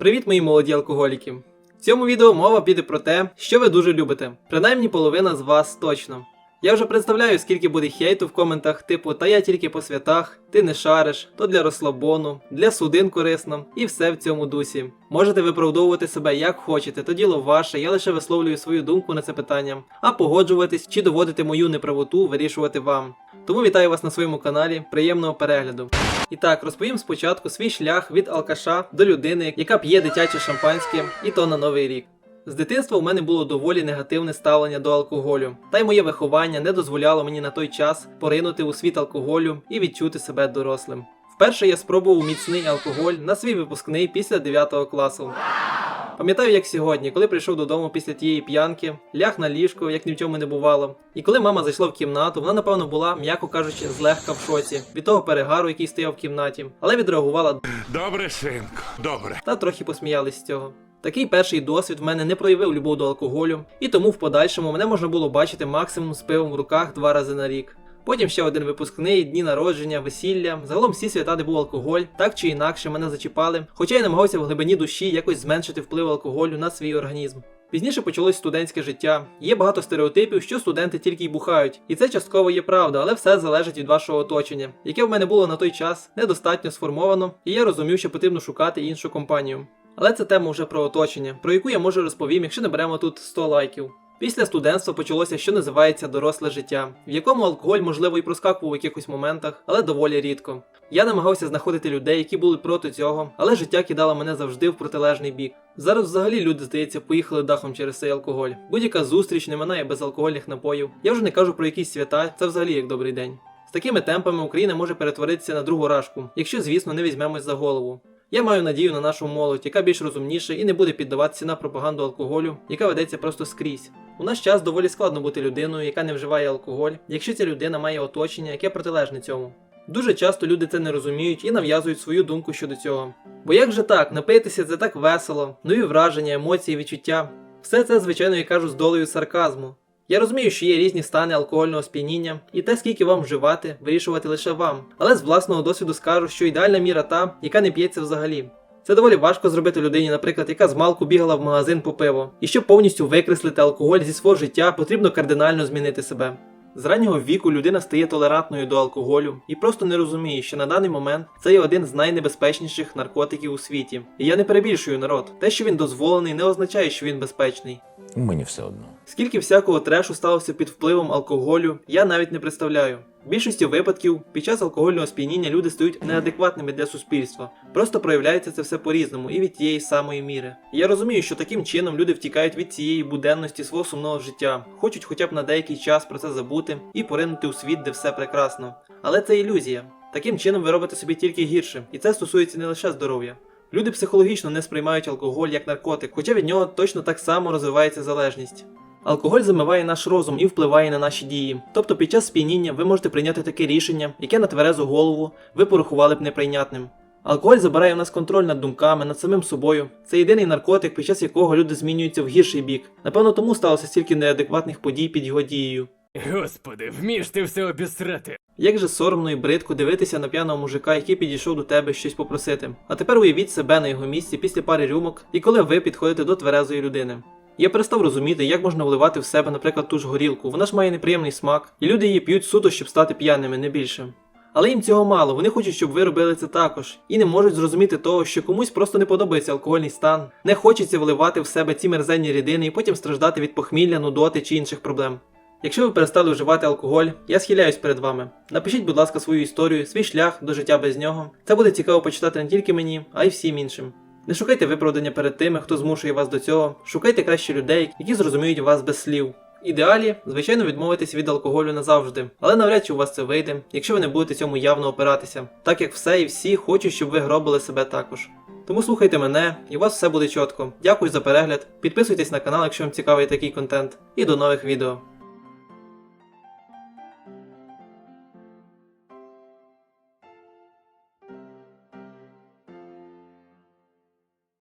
Привіт, мої молоді алкоголіки! В цьому відео мова піде про те, що ви дуже любите. Принаймні половина з вас точно. Я вже представляю, скільки буде хейту в коментах, типу Та я тільки по святах, ти не шариш, то для розслабону, для судин корисно, і все в цьому дусі. Можете виправдовувати себе як хочете, то діло ваше, я лише висловлюю свою думку на це питання, а погоджуватись чи доводити мою неправоту вирішувати вам. Тому вітаю вас на своєму каналі, приємного перегляду. І так, розповім спочатку свій шлях від алкаша до людини, яка п'є дитяче шампанське, і то на новий рік. З дитинства у мене було доволі негативне ставлення до алкоголю, та й моє виховання не дозволяло мені на той час поринути у світ алкоголю і відчути себе дорослим. Вперше я спробував міцний алкоголь на свій випускний після 9 класу. Пам'ятаю, як сьогодні, коли прийшов додому після тієї п'янки, ляг на ліжко, як ні в чому не бувало. І коли мама зайшла в кімнату, вона, напевно, була, м'яко кажучи, злегка в шоці від того перегару, який стояв в кімнаті, але відреагувала Добре, синку, добре. та трохи посміялись з цього. Такий перший досвід в мене не проявив любов до алкоголю, і тому в подальшому мене можна було бачити максимум з пивом в руках два рази на рік. Потім ще один випускний, дні народження, весілля. Загалом всі свята, де був алкоголь, так чи інакше мене зачіпали, хоча я намагався в глибині душі якось зменшити вплив алкоголю на свій організм. Пізніше почалось студентське життя. Є багато стереотипів, що студенти тільки й бухають, і це частково є правда, але все залежить від вашого оточення, яке в мене було на той час недостатньо сформовано, і я розумів, що потрібно шукати іншу компанію. Але це тема вже про оточення, про яку я може розповім, якщо наберемо тут 100 лайків. Після студентства почалося, що називається доросле життя, в якому алкоголь, можливо, і проскакував у якихось моментах, але доволі рідко. Я намагався знаходити людей, які були проти цього, але життя кидало мене завжди в протилежний бік. Зараз взагалі люди, здається, поїхали дахом через цей алкоголь. Будь-яка зустріч не минає без алкогольних напоїв. Я вже не кажу про якісь свята, це взагалі як добрий день. З такими темпами Україна може перетворитися на другу рашку, якщо, звісно, не візьмемось за голову. Я маю надію на нашу молодь, яка більш розумніша і не буде піддаватися на пропаганду алкоголю, яка ведеться просто скрізь. У наш час доволі складно бути людиною, яка не вживає алкоголь, якщо ця людина має оточення, яке протилежне цьому. Дуже часто люди це не розуміють і нав'язують свою думку щодо цього. Бо як же так, напитися це так весело, нові враження, емоції, відчуття. Все це, звичайно, я кажу з долею сарказму. Я розумію, що є різні стани алкогольного сп'яніння, і те, скільки вам вживати, вирішувати лише вам. Але з власного досвіду скажу, що ідеальна міра та, яка не п'ється взагалі. Це доволі важко зробити людині, наприклад, яка з малку бігала в магазин по пиво. І щоб повністю викреслити алкоголь зі свого життя, потрібно кардинально змінити себе. З раннього віку людина стає толерантною до алкоголю і просто не розуміє, що на даний момент це є один з найнебезпечніших наркотиків у світі. І я не перебільшую народ. Те, що він дозволений, не означає, що він безпечний. Мені все одно. Скільки всякого трешу сталося під впливом алкоголю, я навіть не представляю. В більшості випадків під час алкогольного сп'яніння люди стають неадекватними для суспільства. Просто проявляється це все по-різному і від тієї самої міри. Я розумію, що таким чином люди втікають від цієї буденності свого сумного життя, хочуть хоча б на деякий час про це забути і поринути у світ, де все прекрасно. Але це ілюзія. Таким чином ви робите собі тільки гірше, і це стосується не лише здоров'я. Люди психологічно не сприймають алкоголь як наркотик, хоча від нього точно так само розвивається залежність. Алкоголь замиває наш розум і впливає на наші дії. Тобто під час сп'яніння ви можете прийняти таке рішення, яке на тверезу голову ви порахували б неприйнятним. Алкоголь забирає у нас контроль над думками, над самим собою. Це єдиний наркотик, під час якого люди змінюються в гірший бік. Напевно, тому сталося стільки неадекватних подій під його дією. Господи, вмієш ти все обісрати. Як же соромно і бридко дивитися на п'яного мужика, який підійшов до тебе щось попросити. А тепер уявіть себе на його місці після пари рюмок, і коли ви підходите до тверезої людини. Я перестав розуміти, як можна вливати в себе, наприклад, ту ж горілку. Вона ж має неприємний смак, і люди її п'ють суто, щоб стати п'яними, не більше. Але їм цього мало, вони хочуть, щоб ви робили це також, і не можуть зрозуміти того, що комусь просто не подобається алкогольний стан, не хочеться вливати в себе ці мерзенні рідини і потім страждати від похмілля, нудоти чи інших проблем. Якщо ви перестали вживати алкоголь, я схиляюсь перед вами. Напишіть, будь ласка, свою історію, свій шлях до життя без нього. Це буде цікаво почитати не тільки мені, а й всім іншим. Не шукайте виправдання перед тими, хто змушує вас до цього. Шукайте краще людей, які зрозуміють вас без слів. Ідеалі, звичайно, відмовитись від алкоголю назавжди, але навряд чи у вас це вийде, якщо ви не будете цьому явно опиратися, так як все і всі хочуть, щоб ви гробили себе також. Тому слухайте мене, і у вас все буде чітко. Дякую за перегляд. Підписуйтесь на канал, якщо вам цікавий такий контент, і до нових відео.